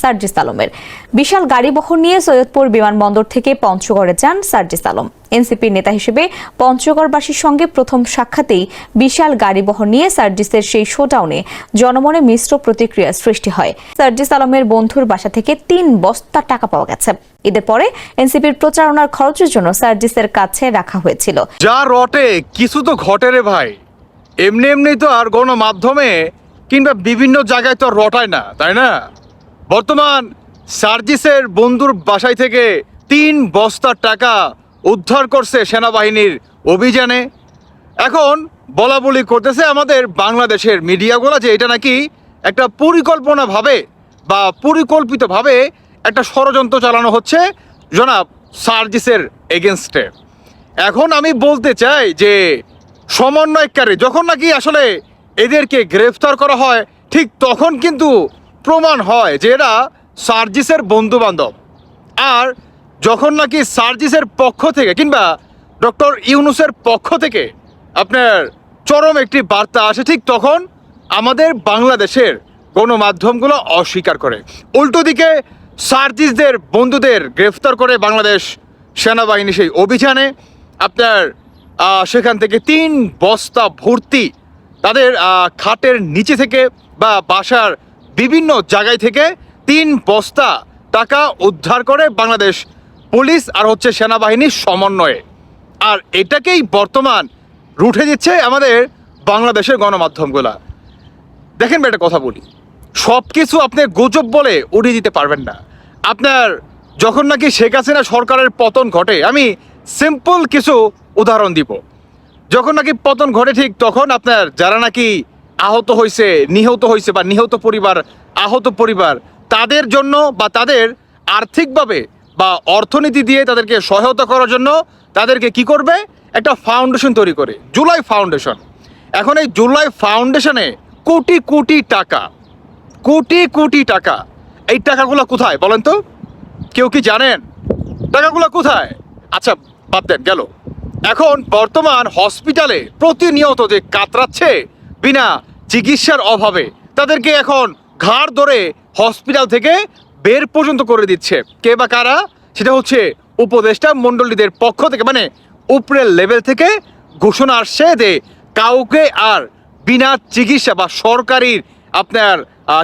সার্জিস আলমের। বিশাল গাড়ি বহর নিয়ে সৈয়দপুর বিমানবন্দর থেকে পঞ্চগড়ে যান সার্জিস আলম। এনসিপির নেতা হিসেবে পঞ্চগড়বাসীর সঙ্গে প্রথম সাক্ষাতেই বিশাল গাড়ি বহর নিয়ে সার্জিসের সেই শোডাউনে জনমনে মিশ্র প্রতিক্রিয়া সৃষ্টি হয়। সার্জিস আলমের বন্ধুর বাসা থেকে তিন বস্তা টাকা পাওয়া গেছে। এদের পরে এনসিপির প্রচারণার খরচের জন্য সার্জিসের কাছে রাখা হয়েছিল। যা রটে, কিছু তো ঘটে রে ভাই। এমনি এমনি তো আর গণমাধ্যমে কিংবা বিভিন্ন জায়গায় তো রটায় না, তাই না? বর্তমান সার্জিসের বন্ধুর বাসায় থেকে তিন বস্তার টাকা উদ্ধার করছে সেনাবাহিনীর অভিযানে। এখন বলা বলি করতেছে আমাদের বাংলাদেশের মিডিয়াগুলো যে এটা নাকি একটা পরিকল্পনাভাবে বা পরিকল্পিতভাবে একটা ষড়যন্ত্র চালানো হচ্ছে জনাব সার্জিসের এগেনস্টে। এখন আমি বলতে চাই যে সমন্বয়কারী যখন নাকি আসলে এদেরকে গ্রেফতার করা হয়, ঠিক তখন কিন্তু প্রমাণ হয় যে এরা সার্জিসের বন্ধু বান্ধব আর যখন নাকি সার্জিসের পক্ষ থেকে কিংবা ডক্টর ইউনুসের পক্ষ থেকে আপনার চরম একটি বার্তা আসে, ঠিক তখন আমাদের বাংলাদেশের গণমাধ্যমগুলো অস্বীকার করে। উল্টো দিকে সার্জিসদের বন্ধুদের গ্রেফতার করে বাংলাদেশ সেনাবাহিনী সেই অভিযানে। আপনার সেখান থেকে তিন বস্তা ভর্তি তাদের খাটের নিচে থেকে বা বাসার বিভিন্ন জায়গায় থেকে তিন বস্তা টাকা উদ্ধার করে বাংলাদেশ পুলিশ আর হচ্ছে সেনাবাহিনীর সমন্বয়ে। আর এটাকেই বর্তমান রুঠে দিচ্ছে আমাদের বাংলাদেশের গণমাধ্যমগুলা। দেখেন একটা কথা বলি। সব কিছু আপনি গুজব বলে উড়িয়ে দিতে পারবেন না। আপনার যখন নাকি শেখ হাসিনা সরকারের পতন ঘটে, আমি সিম্পল কিছু উদাহরণ দিব। যখন নাকি পতন ঘটে ঠিক তখন আপনার যারা নাকি আহত হয়েছে নিহত হয়েছে বা নিহত পরিবার, আহত পরিবার, তাদের জন্য বা তাদের আর্থিকভাবে বা অর্থনীতি দিয়ে তাদেরকে সহায়তা করার জন্য তাদেরকে কি করবে? একটা ফাউন্ডেশন তৈরি করে, জুলাই ফাউন্ডেশন এখন এই জুলাই ফাউন্ডেশনে কোটি কোটি টাকা, কোটি কোটি টাকা, এই টাকাগুলো কোথায় বলেন তো? কেউ কি জানেন? টাকাগুলো কোথায়? আচ্ছা বাদ দেন, গেল। এখন বর্তমান হসপিটালে প্রতিনিয়ত যে কাতরাচ্ছে, বিনা চিকিৎসার অভাবে তাদেরকে এখন ঘাড় ধরে হসপিটাল থেকে বের পর্যন্ত করে দিচ্ছে। কে বা কারা? সেটা হচ্ছে উপদেষ্টা মণ্ডলীদের পক্ষ থেকে মানে উপরের লেভেল থেকে ঘোষণা আসছে যে কাউকে আর বিনা চিকিৎসা বা সরকারির আপনার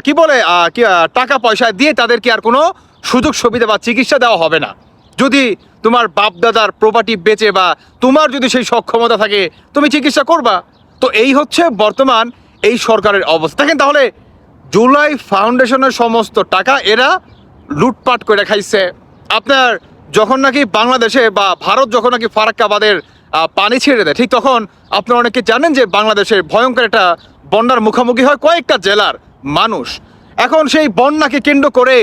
কি বলে কি টাকা পয়সা দিয়ে তাদেরকে আর কোনো সুযোগ, সুবিধা বা চিকিৎসা দেওয়া হবে না। যদি তোমার বাপ দাদার প্রপার্টি বেচে বা তোমার যদি সেই সক্ষমতা থাকে, তুমি চিকিৎসা করবা। তো এই হচ্ছে বর্তমান এই সরকারের অবস্থা। দেখেন তাহলে জুলাই ফাউন্ডেশনের সমস্ত টাকা এরা লুটপাট করে খাইছে। আপনার যখন নাকি বাংলাদেশে বা ভারত যখন নাকি ফারাক্কাবাদের পানি ছেড়ে দেয়, ঠিক তখন আপনারা অনেকে জানেন যে বাংলাদেশের ভয়ঙ্কর একটা বন্যার মুখোমুখি হয় কয়েকটা জেলার মানুষ। এখন সেই বন্যাকে কেন্দ্র করে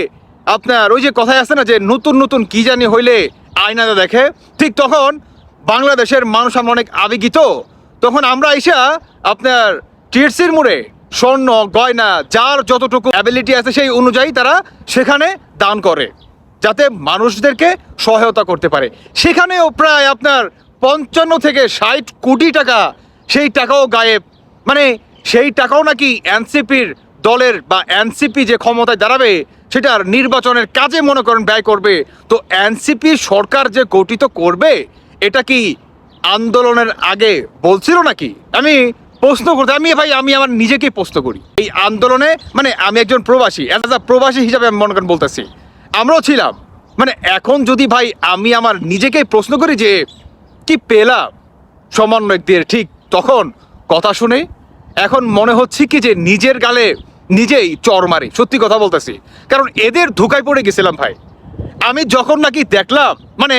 আপনার ওই যে কথায় আছে না যে নতুন নতুন কি জানি হইলে আয়নাতে দেখে, ঠিক তখন বাংলাদেশের মানুষ আমরা অনেক আবেগিত। তখন আমরা আইসা আপনার টিএসসির মোড়ে স্বর্ণ, গয়না, যার যতটুকু অ্যাবিলিটি আছে সেই অনুযায়ী তারা সেখানে দান করে, যাতে মানুষদেরকে সহায়তা করতে পারে। সেখানেও প্রায় আপনার পঞ্চান্ন থেকে ষাট কোটি টাকা সেই টাকাও গায়েব। মানে সেই টাকাও নাকি এনসিপির দলের বা এনসিপি যে ক্ষমতায় দাঁড়াবে, সেটার নির্বাচনের কাজে মনে করেন ব্যয় করবে। তো এনসিপি সরকার যে গঠিত করবে, এটা কি আন্দোলনের আগে বলছিল নাকি? আমি প্রশ্ন করতে, আমি ভাই, আমি আমার নিজেকেই প্রশ্ন করি। এই আন্দোলনে মানে আমি একজন প্রবাসী প্রবাসী হিসাবে আমি মনে করেন বলতেছি, আমরাও ছিলাম। মানে এখন যদি ভাই, আমি আমার নিজেকেই প্রশ্ন করি যে, কি পেলাম সমন্বয়কদের ঠিক তখন কথা শুনে, এখন মনে হচ্ছে কি যে নিজের গালে নিজেই চর মারি, সত্যি কথা বলতেছি। কারণ এদের ধোকায় পড়ে গেছিলাম ভাই। আমি যখন নাকি দেখলাম মানে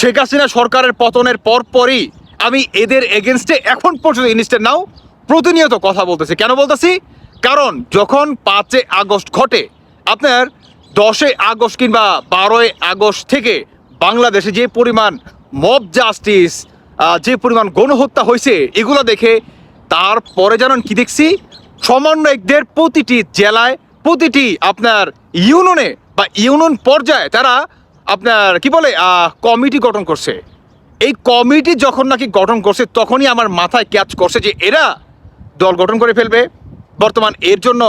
শেখ হাসিনা সরকারের পতনের পর পরই আমি এদের এগেনস্টে এখন পর্যন্ত ইনস্টে নাও। প্রতিনিয়ত কথা বলতেছি। কেন বলতেছি? কারণ যখন পাঁচে আগস্ট ঘটে, আপনার দশই আগস্ট কিংবা বারোই আগস্ট থেকে বাংলাদেশে যে পরিমাণ মব জাস্টিস যে পরিমাণ গণহত্যা হয়েছে, এগুলো দেখে তারপরে জানেন কি দেখছি? সমন্বয়কদের প্রতিটি জেলায়, প্রতিটি আপনার ইউনিয়নে বা ইউনিয়ন পর্যায়ে তারা আপনার কি বলে কমিটি গঠন করছে। এই কমিটি যখন নাকি গঠন করছে, তখনই আমার মাথায় ক্যাচ করছে যে এরা দল গঠন করে ফেলবে। বর্তমান এর জন্য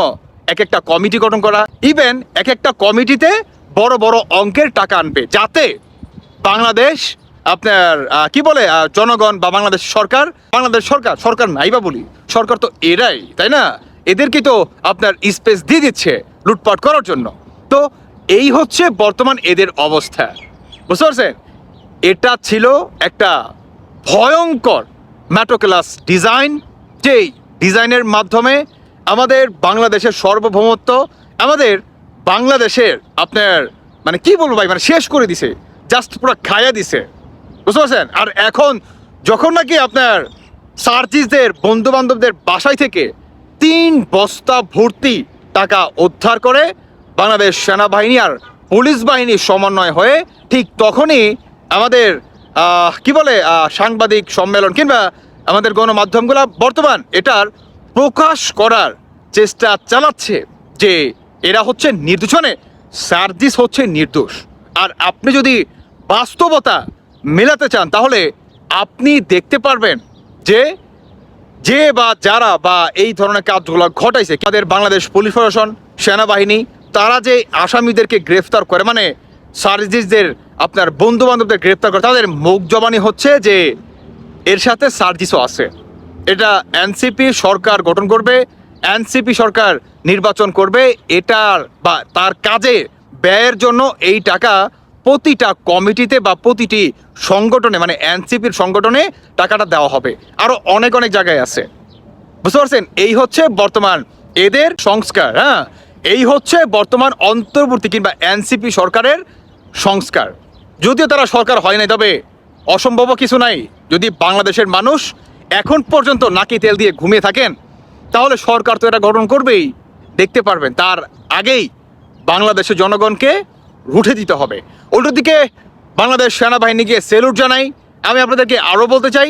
এক একটা কমিটি গঠন করা ইভেন এক একটা কমিটিতে বড় বড় অঙ্কের টাকা আনবে, যাতে বাংলাদেশ আপনার কি বলে জনগণ বা বাংলাদেশ সরকার বাংলাদেশ সরকার সরকার নাই বা বলি, সরকার তো এরাই, তাই না? এদেরকে তো আপনার স্পেস দিয়ে দিচ্ছে লুটপাট করার জন্য। তো এই হচ্ছে বর্তমান এদের অবস্থা। বুঝতে পারছেন? এটা ছিল একটা ভয়ঙ্কর ম্যাটোক্লাস ডিজাইন, যেই ডিজাইনের মাধ্যমে আমাদের বাংলাদেশের সার্বভৌমত্ব, আমাদের বাংলাদেশের আপনার মানে কি বলব ভাই মানে শেষ করে দিছে জাস্ট পুরো খায়া দিছে। বুঝতে পারছেন? আর এখন যখন নাকি আপনার সার্জিসদের বন্ধু বান্ধবদের বাসায় থেকে তিন বস্তা ভর্তি টাকা উদ্ধার করে বাংলাদেশ সেনাবাহিনী আর পুলিশ বাহিনীর সমন্বয় হয়ে ঠিক তখনই আমাদের কি বলে সাংবাদিক সম্মেলন কিংবা আমাদের গণমাধ্যমগুলো বর্তমান এটার প্রকাশ করার চেষ্টা চালাচ্ছে যে এরা হচ্ছে নির্দোষণে, সার্জিস হচ্ছে নির্দোষ। আর আপনি যদি বাস্তবতা মেলাতে চান, তাহলে আপনি দেখতে পারবেন যে যে বা যারা বা এই ধরনের কাজগুলো ঘটাইছে, তাদের বাংলাদেশ পুলিশ প্রশাসন, সেনাবাহিনী, তারা যে আসামিদেরকে গ্রেফতার করে মানে সার্জিসদের আপনার বন্ধু বান্ধবদের গ্রেফতার করে। তাদের মুখ জবানি হচ্ছে যে এর সাথে সার্জিসও আছে। এটা এনসিপি সরকার গঠন করবে, এনসিপি সরকার নির্বাচন করবে, এটার বা তার কাজে ব্যয়ের জন্য এই টাকা প্রতিটা কমিটিতে বা প্রতিটি সংগঠনে মানে এনসিপির সংগঠনে টাকাটা দেওয়া হবে। আরও অনেক অনেক জায়গায় আছে। বুঝতে পারছেন? এই হচ্ছে বর্তমান এদের সংস্কার হ্যাঁ? এই হচ্ছে বর্তমান অন্তর্বর্তী কিংবা এনসিপি সরকারের সংস্কার। যদিও তারা সরকার হয় নাই, তবে অসম্ভব কিছু নাই। যদি বাংলাদেশের মানুষ এখন পর্যন্ত নাকি তেল দিয়ে ঘুমিয়ে থাকেন, তাহলে সরকার তো এটা গঠন করবেই। দেখতে পারবেন, তার আগেই বাংলাদেশের জনগণকে রুঠে দিতে হবে। উল্টোদিকে বাংলাদেশ সেনাবাহিনীকে সেলুট জানাই। আমি আপনাদেরকে আরও বলতে চাই,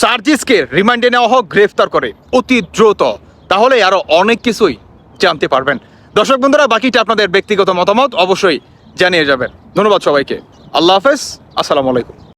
সার্জিসকে রিমান্ডে নেওয়া হোক, গ্রেফতার করে, অতি দ্রুত। তাহলে আরও অনেক কিছুই জানতে পারবেন। দর্শক বন্ধুরা, বাকিটা আপনাদের ব্যক্তিগত মতামত। অবশ্যই জানিয়ে যাবেন। ধন্যবাদ সবাইকে। আল্লাহ হাফেজ। আসসালামু আলাইকুম।